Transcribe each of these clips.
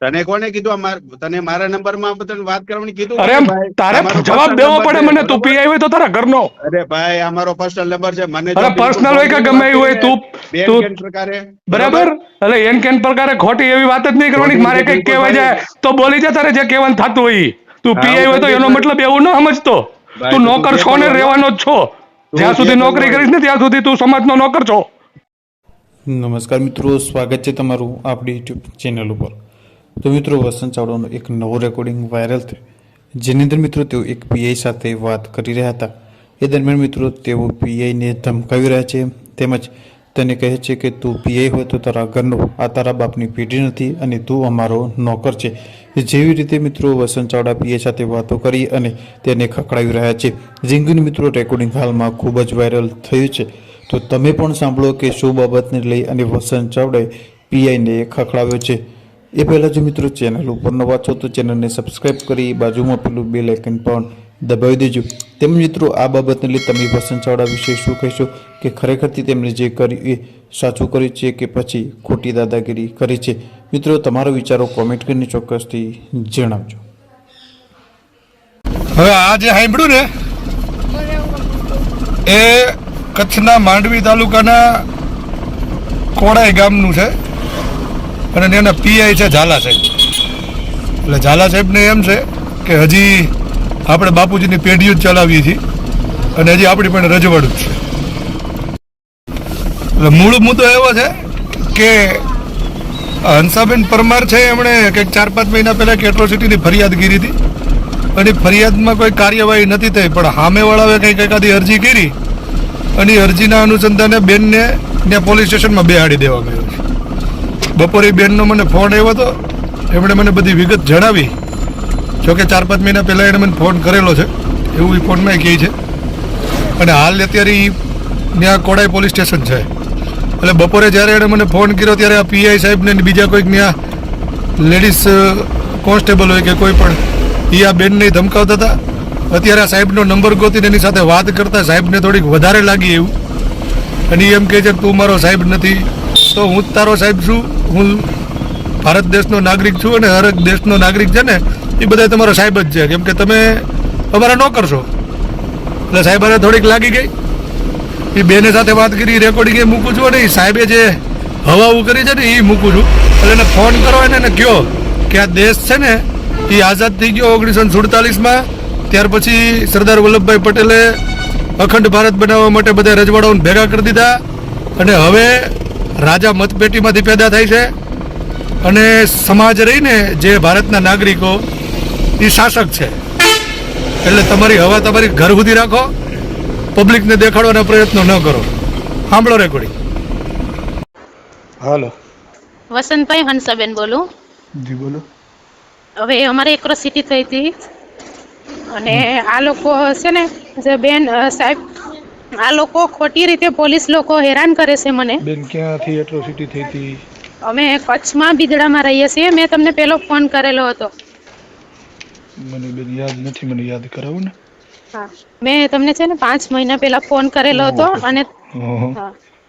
તને કોને કીધું તને મારા નંબરમાં તને વાત કરવાની કીધું? અરે તારે જવાબ દેવો પડે છે, મને. તું? પીઆઈ હોય તો તારા ઘરનો. અરે ભાઈ અમારો પર્સનલ નંબર છે. મને અરે પર્સનલ હોય કે ગમે એવું હોય, તું- તું- પ્રકારે. બરાબર? એટલે એન કેન પ્રકારે ખોટી એવી વાત જ નહીં કરવાની મારે કંઈક કહેવાય જાય તો બોલી જા તારે જે કહેવાનું થતું હોય તું પીઆઈ હોય તો એનો મતલબ એવું ન સમજતો. તું નોકર છો ને રહેવાનો જ છો. જ્યાં સુધી નોકરી કરીશ ને ત્યાં સુધી તું સમાજનો નોકર છો. નમસ્કાર મિત્રો સ્વાગત છે તમારું આપણી યુટ્યુબ ચેનલ ઉપર. તો મિત્રો, વસંત ચાવડાનો એક નવો રેકોર્ડિંગ વાયરલ થયો. જેની અંદર મિત્રો, તેઓ એક પીઆઈ સાથે વાત કરી રહ્યા હતા. એ દરમિયાન મિત્રો, તેઓ પીઆઈને ધમકાવી રહ્યા છે. તેમજ તેને કહે છે કે, તું પીઆઈ હોય તો તારા ઘરનો, આ તારા બાપની પેઢી નથી અને તું અમારો નોકર છે. જેવી રીતે મિત્રો, વસંત ચાવડા પીઆઈ સાથે વાતો કરી અને તેને ખખડાવી રહ્યા છે. ઝીંગુની મિત્રો રેકોર્ડિંગ હાલમાં ખૂબ જ વાયરલ થયું છે. તો તમે પણ સાંભળો કે શું બાબતને લઈ અને વસંત ચાવડાએ પીઆઈને ખખડાવ્યો છે. એ પહેલાં જો મિત્રો ચેનલ ઉપર નવા છો તો ચેનલને સબસ્ક્રાઈબ કરી બાજુમાં પેલું બે લેકન પણ દબાવી દેજો. તેમજ મિત્રો આ બાબતને લઈ તમે વસંત ચાવડા વિશે શું કહેશો? કે ખરેખરથી તેમણે જે કર્યું એ સાચું કર્યું છે કે પછી ખોટી દાદાગીરી કરી છે? મિત્રો તમારો વિચારો કોમેન્ટ કરીને ચોક્કસથી જણાવજો. હવે આ જે સાંભળ્યું ને, એ કચ્છના માંડવી તાલુકાના કોડાઈ ગામનું છે. અને એના પીઆઈ છે ઝાલા સાહેબ. એટલે ઝાલા સાહેબને એમ છે કે હજી આપણે બાપુજીની પેઢીઓ જ ચલાવીએ છીએ અને હજી આપણી પણ રજવાડું જ છે. એટલે મૂળ મુદ્દો એવો છે કે હંસાબેન પરમાર છે, એમણે કંઈક ચાર પાંચ મહિના પહેલાં એક એટ્રોસિટીની ફરિયાદ કરી હતી. અને ફરિયાદમાં કોઈ કાર્યવાહી નથી થઈ, પણ સામેવાળાએ કંઈક એકાદી અરજી કરી. અને અરજીના અનુસંધાને બેનને ત્યાં પોલીસ સ્ટેશનમાં બેહાડી આવ્યો છે બપોરે બેનનો મને ફોન આવ્યો હતો એમણે મને બધી વિગત જણાવી. જોકે ચાર પાંચ મહિના પહેલાં એણે મને ફોન કરેલો છે. એવું એ ફોનમાં કહે છે. અને હાલ અત્યારે ત્યાં કોડાઈ પોલીસ સ્ટેશન છે. એટલે બપોરે જ્યારે એણે મને ફોન કર્યો ત્યારે આ પીઆઈ સાહેબને બીજા કોઈક ત્યાં લેડીઝ કોન્સ્ટેબલ હોય કે કોઈ પણ એ આ બેનને ધમકાવતા હતા. અત્યારે આ સાહેબનો નંબર ગોતીને એની સાથે વાત કરતા સાહેબને થોડીક વધારે લાગી એવું. અને એમ કહે છે કે તું મારો સાહેબ નથી, તો હું જ તારો સાહેબ છું. હું ભારત દેશનો નાગરિક છું અને હરેક દેશનો નાગરિક છે ને, એ બધા તમારો સાહેબ જ છે. કેમ કે તમે અમારા નો કરશો. એટલે સાહેબાને થોડીક લાગી ગઈ. એ બેને સાથે વાત કરી રેકોર્ડિંગ એ મૂકું છું અને એ સાહેબે જે હવાવું કરી છે ને એ મૂકું છું. એટલે એને ફોન કરો એને એને કહો કે આ દેશ છે ને એ આઝાદ થઈ ગયો ઓગણીસો સુડતાલીસમાં ત્યાર પછી સરદાર વલ્લભભાઈ પટેલે અખંડ ભારત બનાવવા માટે બધા રજવાડાઓને ભેગા કરી દીધા. અને હવે રાજા મતપેટીમાંથી પેદા થાય છે અને સમાજ રહીને જે ભારતના નાગરિકો એ શાસક છે. એટલે તમારી હવા તમારી ઘર સુધી રાખો. પબ્લિકને દેખાડવાના પ્રયત્નો ન કરો. સાંભળો રેકોર્ડિંગ હાલો. વસંતભાઈ હંસાબેન બોલું. જી બોલો. હવે અમારે એક્રોસિટી થઈ હતી. અને આ લોકો છે ને જે બેન સાહેબ આ લોકો ખોટી રીતે પોલીસ લોકો હેરાન કરે છે મને. બેન ક્યાંથી એટ્રોસિટી થઈ હતી? અમે કચ્છમાં બિદડામાં રહીએ છીએ. મેં તમને પેલો ફોન કરેલો હતો. મને બેન યાદ નથી મને યાદ કરાવો ને. હા. મેં તમને છે ને પાંચ મહિના પહેલા ફોન કરેલો હતો અને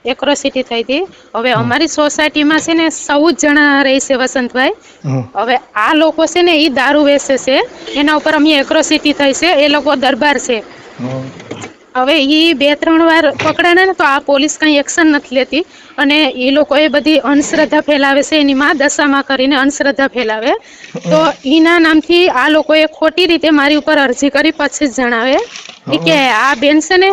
એક્રોસિટી થઈ હતી. હવે અમારી સોસાયટીમાં છે ને ચૌદ જણા રહે છે વસંતભાઈ. હવે આ લોકો છે ને એ દારૂ વેચે છે. એના ઉપર અમે એક્રોસિટી થઈ છે. એ લોકો દરબાર છે. હવે એ બે ત્રણ વાર પકડાણા ને તો આ પોલીસ કંઈ એક્શન નથી લેતી. અને એ લોકોએ બધી અંધશ્રદ્ધા ફેલાવે છે એની માં દશામાં કરીને અંધશ્રદ્ધા ફેલાવે. તો એના નામથી આ લોકોએ ખોટી રીતે મારી ઉપર અરજી કરી પછી જ જણાવે. કે આ બેન છે ને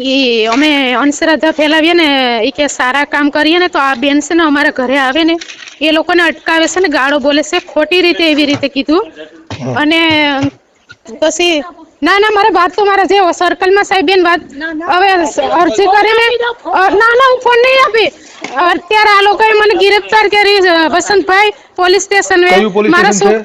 એ અમે અંધશ્રદ્ધા ફેલાવીએ ને એ કે સારા કામ કરીએ ને તો આ બેન છે ને અમારા ઘરે આવે ને એ લોકોને અટકાવે છે ને ગાળો બોલે છે ખોટી રીતે એવી રીતે કીધું. અને પછી ના ના મારે વાત તો મારા જે સર્કલમાં સાહેબ બેન વાત હવે અરજી કરીને ના ના હું ફોન નહીં આપી. અત્યારે આ લોકોએ મને ગિરફતાર કરી વસંતભાઈ પોલીસ સ્ટેશન મારા શું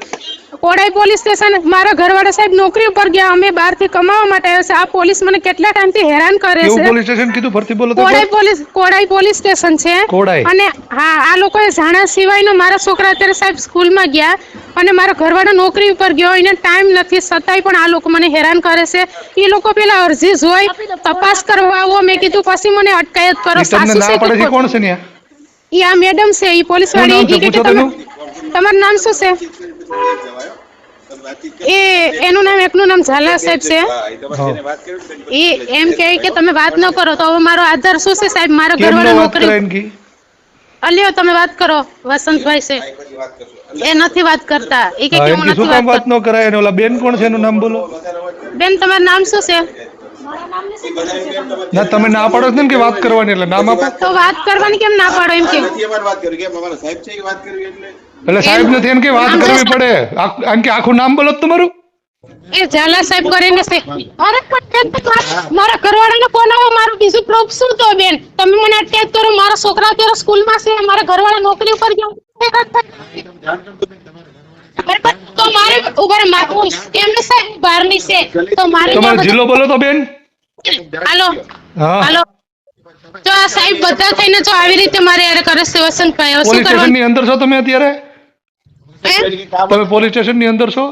કોડાઈ પોલીસ સ્ટેશન મારા ઘરવાળા સાહેબ નોકરી ઉપર ગયા. અમે બહારથી કમાવા માટે આવ્યા છે. આ પોલીસ મને કેટલા ટાઈમથી હેરાન કરે છે? પોલીસ સ્ટેશન કીધું? ફરતી બોલો Kodai police Kodai police station છે. અને હા આ લોકોએ જાણા સિવાયનો મારા છોકરા અત્યારે સાહેબ સ્કૂલમાં ગયા અને મારા ઘરવાળો નોકરી ઉપર ગયો. એને ટાઈમ નથી છતાંય પણ આ લોકો મને હેરાન કરે છે. એ લોકો પેલા અરજી જોઈ તપાસ કરવા આવો. મેં કીધું પછી મને અટકાયત કરો. કોણ છે ને આ મેડમ છે એ પોલીસ વાળી તમારું નામ શું છે? એ એનું નામ એકનું નામ ઝાલા સાહેબ છે. એ એમ કહે કે તમે વાત ન કરો તો હવે મારો આધાર શું છે સાહેબ? મારા ઘરવાળો નોકરી અલ્યો તમે વાત કરો વસંતભાઈ છે. એ નથી વાત કરતા. એ કે હા, નથી વાત વાત ન કરાય? અને ઓલા બેન કોણ છે? એનું નામ બોલો. બેન તમારું નામ શું છે? ના તમે ના પાડો છો ને કે વાત કરવાની એટલે નામ આપો. તો વાત કરવાની કેમ ના પાડો એમ કે? વાત કરી કે અમારા સાહેબ છે એ વાત કરવી એટલે. એટલે સાહેબ નથી એમ કે વાત કરવી પડે. એમ કે આખું નામ બોલો તમારું. એ ઝાલા સાહેબ કરીને છે અરે પણ મારા- ઘરવાળા ઘરવાળાને ફોન આવો? મારું બીજું પ્રૂફ શું તો બેન? તમે મને અટેક કરો મારા છોકરા અત્યારે સ્કૂલમાં છે મારા ઘરવાળા નોકરી ઉપર ગયા તો મારે ઊભા રહો, મારું એમને સાહેબ? બહારની છે. તો મારે તમારો જિલ્લો બોલો તો બેન. હાલો. હાલો. જો આ સાહેબ બધા થઈને જો આવી રીતે મારે યાર કરે છે વસંતભાઈ શું કરવાનું? ની અંદર છો તમે અત્યારે? તમે પોલીસ સ્ટેશનની અંદર છો?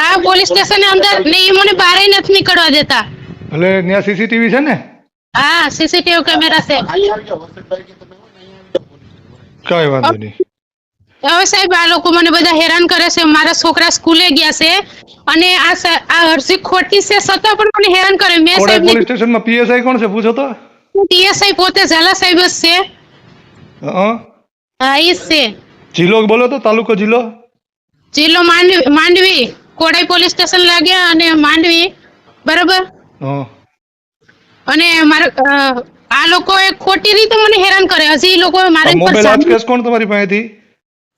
હા પોલીસ સ્ટેશન અંદર. ને એ મને બહાર નથી નીકળવા દેતા. એટલે ત્યાં સીસીટીવી છે ને? હા સીસીટીવી કેમેરા છે. કઈ વાંધો નહીં. હવે સાહેબ આ લોકો મને બધા હેરાન કરે છે. મારા છોકરા સ્કૂલે ગયા છે. અને આ આ અરજી ખોટી છે છતાં પણ મને હેરાન કરે. મેં સાહેબ પોલીસ સ્ટેશનમાં પીએસઆઈ કોણ છે પૂછો તો? પીએસઆઈ પોતે ઝાલા સાહેબ જ છે. હા હા એ છે. જિલ્લો બોલો તો તાલુકો જિલ્લો? જિલ્લો માંડવી માંડવી કોડાઈ પોલીસ સ્ટેશન લાગ્યા અને માંડવી બરાબર? અને મારા આ લોકોએ ખોટી રીતે મને હેરાન કરે હજી એ લોકો મારા મોબાઈલ આંચકેસ કોણ તમારી પાસેથી?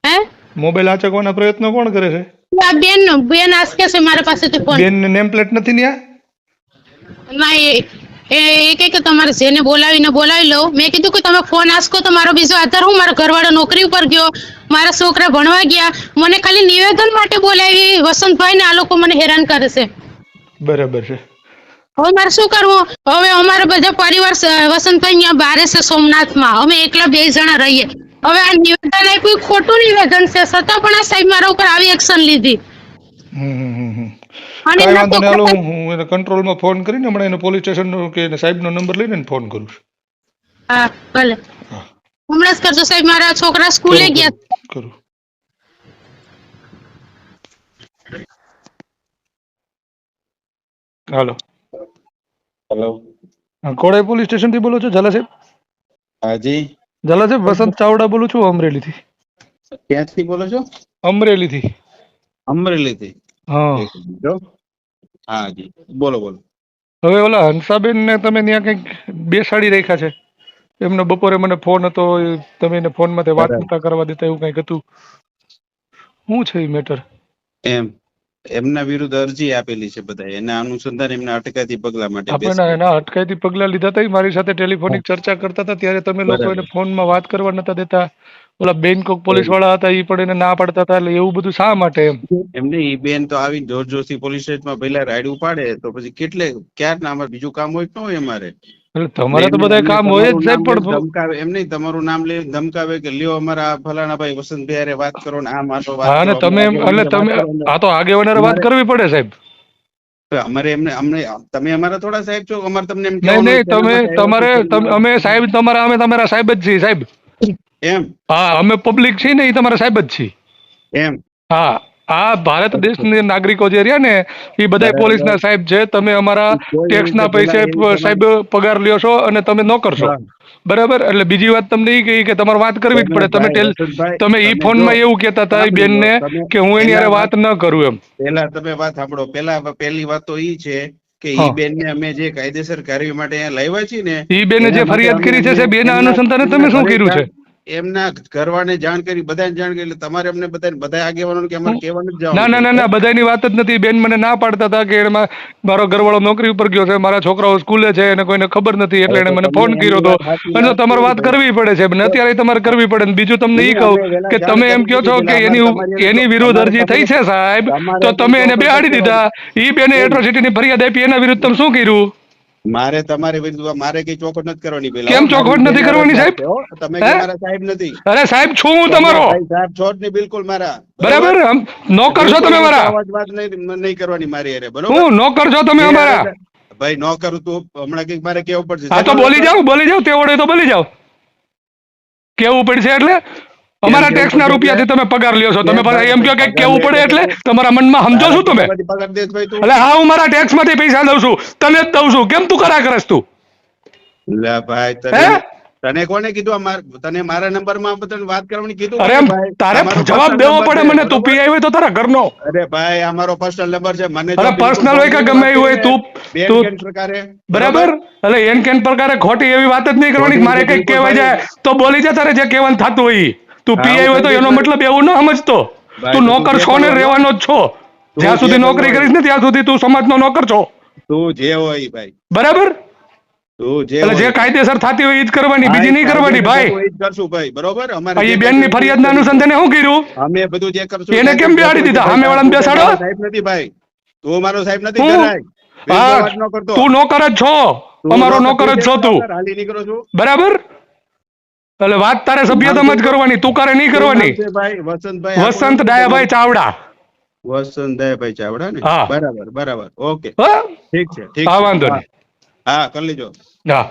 હે? મોબાઈલ આચકવાના પ્રયત્નો કોણ કરે છે? આ બેન બેન આસકે છે મારા પાસેથી ફોન બેન નેમ પ્લેટ નથી ન્યા? ના એ એક એ કહે કે તમારે જેને બોલાવીને બોલાવી લઉં. મેં કીધું કે તમે ફોન આસકો તો મારો બીજો આધાર હું મારા ઘરવાળો નોકરી ઉપર ગયો. મારા છોકરા ભણવા ગયા. મને ખાલી નિવેદન માટે બોલાવી. વસંતભાઈ ને આ લોકો મને હેરાન કરે છે. બરાબર છે. હવે મારે શું કરવું? હવે અમારા બધા પરિવાર વસંતભાઈ અહીંયા બારે છે સોમનાથમાં. અમે એકલા બે જણા રહીએ. હવે આ નિવેદન આપ્યું. ખોટું નિવેદન છે. છતાં પણ આ સાહેબ મારા ઉપર આવી એક્શન લીધી. અને કાંઈ એમના વાંધો નહીં હાલો છોકરા- હું હું એને કંટ્રોલમાં ફોન કરીને હમણાં એને પોલીસ સ્ટેશનનો કે એને સાહેબનો નંબર લઈને એને ફોન કરું છું. હા ભલે. હમણાં જ કરજો સાહેબ મારા છોકરા સ્કૂલે કરું, ગયા. કરું, કરું હાલો. હેલો. હા, કોડાઈ પોલીસ સ્ટેશનથી બોલો છો ઝાલા સાહેબ? હાજી ઝાલા સાહેબ વસંત ચાવડા બોલું છું અમરેલીથી? ક્યાંથી બોલો છો? અમરેલીથી. અમરેલીથી. હા. એક મિનિટ હો. હા જી. બોલો બોલો. હવે ઓલા હંસાબેન ને તમે ત્યાં કંઈક બેસાડી રાખ્યા છે? એમનો બપોરે મને ફોન હતો તમે એને ફોનમાંથી વાત. નતા કરવા દેતા એવું કંઈક હતું. શું છે એ મેટર? એમ એમના વિરુદ્ધ અરજી આપેલી છે બધા એના અનુસંધાન એમના અટકાયતી પગલા માટે આપણે. એના અટકાયતી પગલા લીધા હતા મારી સાથે ટેલિફોનિક ચર્ચા કરતા હતા ત્યારે તમે લોકો એને એને ફોનમાં વાત કરવા નતા દેતા. ઓલા બેંકોક પોલીસવાળા હતા એ પણ એને ના પાડતા હતા એટલે એવું બધું શા માટે એમ? એમને એ બેન તો આવી જોર જોરથી પોલીસ સ્ટેશનમાં પહેલા રાઈડ ઉપાડે તો પછી કેટલે ક્યારના અમારે બીજું કામ હોય તો હોય અમારે? એટલે તમારે તો બધા કામ હોય જ સાહેબ પણ ધમકાવે એમ નહીં તમારું નામ લે ધમકાવે કે લ્યો અમારા ફલાણા ભાઈ વસંતભાઈ અરે વાત કરો ને આ મારો વાત હા ને તમે એટલે તમે. આ તો આગેવાનારે વાત કરવી પડે સાહેબ. અમારે એમને અમને તમે અમારા થોડા સાહેબ છો અમારે તમને એમ નહીં નહીં તમે તમારે તમે- અમે સાહેબ તમારા અમે તમારા સાહેબ જ છીએ સાહેબ. એમ. હા અમે પબ્લિક છીએ ને એ તમારા સાહેબ જ છીએ. એમ. હા આ ભારત દેશના નાગરિકો જે રહ્યા ને એ બધા. પોલીસના સાહેબ છે તમે અમારા ટેક્સના પૈસે સાહેબ પગાર લ્યો છો અને તમે ન કરશો. બરાબર? એટલે બીજી વાત તમને એ કહી કે તમારે વાત કરવી જ પડે. તમે ટેલ તમે ઈ ફોનમાં એવું કહેતા હતા એ બેનને કે હું એની હારે વાત ન કરું એમ. પેલા તમે વાત સાંભળો. પેલા પહેલી વાત તો ઈ છે કે ઈ બેન ને અમે જે કાયદેસર કાર્ય માટે અહીંયા લાવ્યા છીએ ને ઈ બેને જે ફરિયાદ કરી છે સાહેબ એના અનુસંધાને તમે શું કર્યું છે? એમના ઘરવાળાને જાણ કરી બધાને જાણ કરી એટલે તમારે અમને બધા બધા આગેવાનો કે અમારે કહેવાનું જ ના ના ના ના બધાની વાત જ નથી. બેન મને ના પાડતા હતા કે એમાં મારો ઘરવાળો નોકરી ઉપર ગયો છે મારા છોકરાઓ સ્કૂલે છે એને કોઈને ખબર નથી એટલે એને મને ફોન કર્યો હતો અને તમારે વાત કરવી પડે છે અત્યારે તમારે કરવી પડે ને બીજું તમને એ કહું કે તમે એમ કહો છો કે એની એની વિરુદ્ધ અરજી થઈ છે સાહેબ તો તમે એને બેહાડી દીધા. એ બેને એટ્રોસિટીની ફરિયાદ આપી એના વિરુદ્ધ તમે શું કર્યું? મારે તમારી વિરુદ્ધ મારે કઈ ચોખવટ નથી કરવાની પેલા. કેમ ચોખવટ નથી કરવાની, સાહેબ? તમે મારા સાહેબ નથી? અરે સાહેબ છું હું તમારો. સાહેબ છો જ નહીં બિલકુલ મારા. બરાબર? નોકર છો તમે મારા. અવાજ વાત નહીં કરવાની મારી અરે બરોબર? હું નોકર છો તમે અમારા. ભાઈ નોકર કરું તું હમણાં કંઈક મારે કેવું પડશે? હા તો બોલી જાઓ બોલી જાઓ તે વડે તો બોલી જાઓ. કેવું પડશે એટલે? અમારા ટેક્સ ના રૂપિયાથી તમે પગાર લ્યો છો. તમે એમ કહો કે કેવું પડે એટલે? તમારા મનમાં સમજો છો તમે? એટલે હા હું મારા ટેક્સમાંથી પૈસા દઉં છું. તને જ દઉં છું. કેમ તું કરા કરસ તું? લે ભાઈ તને તને કોને કીધું તને મારા નંબરમાં તને વાત કરવાની કીધું? અરે તારે જવાબ દેવો પડે મને. તું? પીઆઈ હોય તો તારા ઘરનો. અરે ભાઈ અમારો પર્સનલ નંબર છે. મને અરે પર્સનલ હોય કે ગમે એ હોય, તું- તું- પ્રકારે. બરાબર? એટલે એન કેન પ્રકારે ખોટી એવી વાત જ નહીં કરવાની મારે કંઈક કહેવાય જાય. તો બોલી જા તારે જે કહેવાનું થતું હોય. તું પીઆઈ હોય તો એનો મતલબ એવું ન સમજતો. તું નોકર છો ને રહેવાનો જ છો. જ્યાં સુધી નોકરી કરીશ ને ત્યાં સુધી તું સમાજનો નોકર છો. તું જે હોય ભાઈ. બરાબર? જે એટલે જે કાયદેસર થતી હોય એ જ કરવાની બીજી નહીં કરવાની ભાઈ. કરશું ભાઈ બરોબર? અમારે એ જે બેનની કરશું ફરિયાદના અનુસંધાને શું કર્યું? અમે બધું જે કરશું એને કેમ બેહાડી દીધા? સામેવાળાને બેસાડો? સાહેબ નથી ભાઈ. તું મારો સાહેબ નથી? જરાય. ન. તું નોકર જ છો. અમારો નોકર જ છો તું. બરાબર? એટલે વાત તારે સભ્યતામાં જ કરવાની તું કરે નહીં કરવાની. વસંત ડાયાભાઈ ચાવડા. વસંત દયાભાઈ ચાવડા ને? બરાબર બરાબર. ઓકે. ઠીક છે ઠીક હા છે. વાંધો નહીં. હા કરી લેજો. હા.